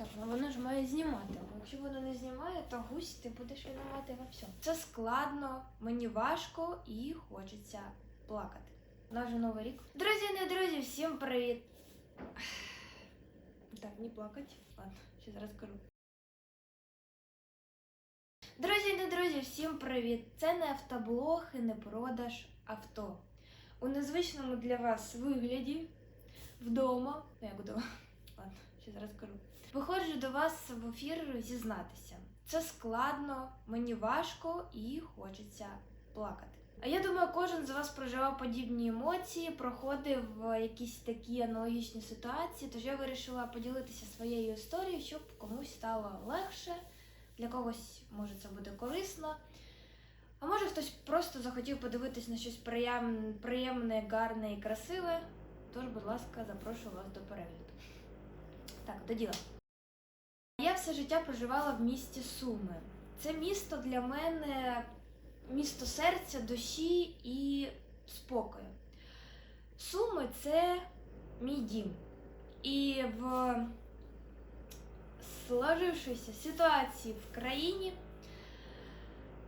Так, ну воно ж має знімати. Бо Якщо воно не знімає, то гусь ти будеш винувати во всьому. Це складно, мені важко і хочеться плакати. У нас же новий рік. Друзі, не друзі, всім привіт! Так, не плакать. Ладно, ще зараз скажу. Друзі, не друзі, всім привіт! Це не автоблог і не продаж авто. У незвичному для вас вигляді вдома. Ну, як вдома? Ладно, ще зараз скажу. Виходжу до вас в ефір зізнатися. Це складно, мені важко і хочеться плакати. А я думаю, кожен з вас проживав подібні емоції, проходив якісь такі аналогічні ситуації. Тож я вирішила поділитися своєю історією, щоб комусь стало легше, для когось може це буде корисно. А може хтось просто захотів подивитись на щось приєм... приємне, гарне і красиве. Тож, будь ласка, запрошую вас до перегляду. Так, до діла. Я все життя проживала в місті Суми. Це місто для мене місто серця, душі і спокою. Суми це мій дім. І в сложившейся ситуації в країні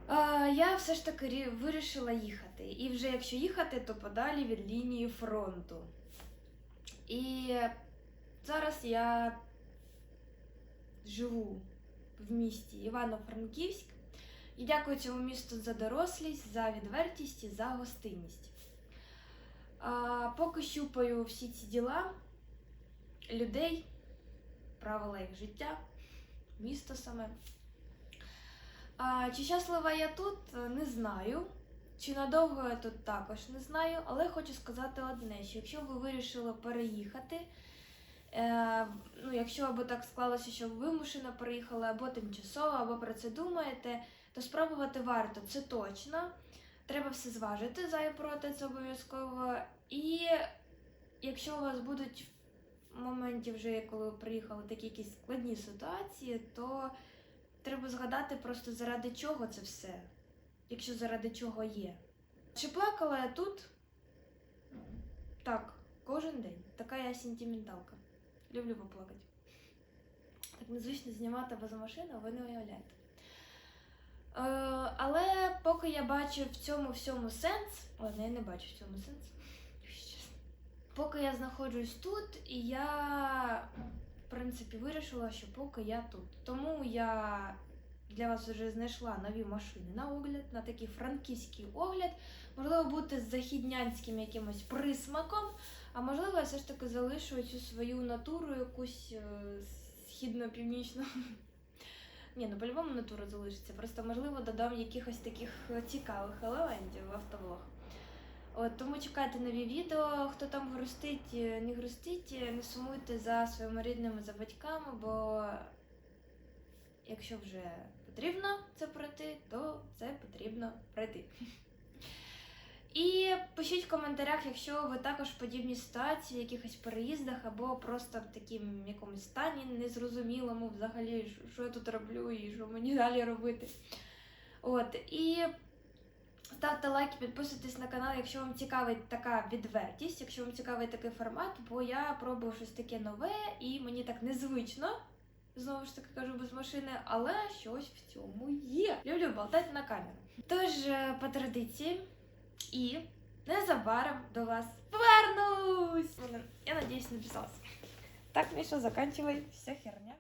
е, я все ж таки вирішила їхати. І вже якщо їхати, то подалі від лінії фронту. І зараз я живу в місті Івано-Франківськ. І дякую цьому місту за дорослість, за відвертість і за гостинність. А, поки щупаю всі ці діла, людей, правила їх життя, місто саме. А, чи щаслива я тут, не знаю. Чи надовго я тут також не знаю, але хочу сказати одне: що якщо ви вирішили переїхати, ну, якщо або так склалося, що ви вимушено переїхали, або тимчасово, або про це думаєте, то спробувати варто, це точно. Треба все зважити за і проти, це обов'язково. І якщо у вас будуть в моменті, вже коли ви приїхали, такі якісь складні ситуації, то треба згадати просто заради чого це все, якщо заради чого є. Чи плакала я тут? Так, кожен день. Така я сентименталка. Люблю поплакати. Так незвично знімати без машини, ви не уявляєте. Е, але поки я бачу в цьому всьому сенс. Ладно, я не бачу в цьому сенс. Поки я знаходжусь тут, і я, в принципі, вирішила, що поки я тут. Тому я для вас вже знайшла нові машини на огляд, на такий франківський огляд. Можливо, бути з західнянським якимось присмаком, а можливо, я все ж таки залишу цю свою натуру якусь е, східно-північну. Ні, ну по-любому натура залишиться. Просто можливо додам якихось таких е, цікавих елементів в автоблог. От, тому чекайте нові відео. Хто там грустить, е, не грустіть, е, не сумуйте за своїми рідними, за батьками, бо якщо вже потрібно це пройти, то це потрібно пройти. І пишіть в коментарях, якщо ви також в подібній ситуації, в якихось переїздах, або просто в такому якомусь стані незрозумілому взагалі, що- я тут роблю і що мені далі робити. От, і ставте лайки, підписуйтесь на канал, якщо вам цікавить така відвертість, якщо вам цікавий такий формат, бо я пробую щось таке нове і мені так незвично. Знову ж таки кажу без машини, але щось в цьому є. Люблю болтати на камеру. Тож, е, по традиції, і незабаром до вас повернусь. Блин, Я надіюсь, написалась. Так, Міша, заканчивай. Вся херня.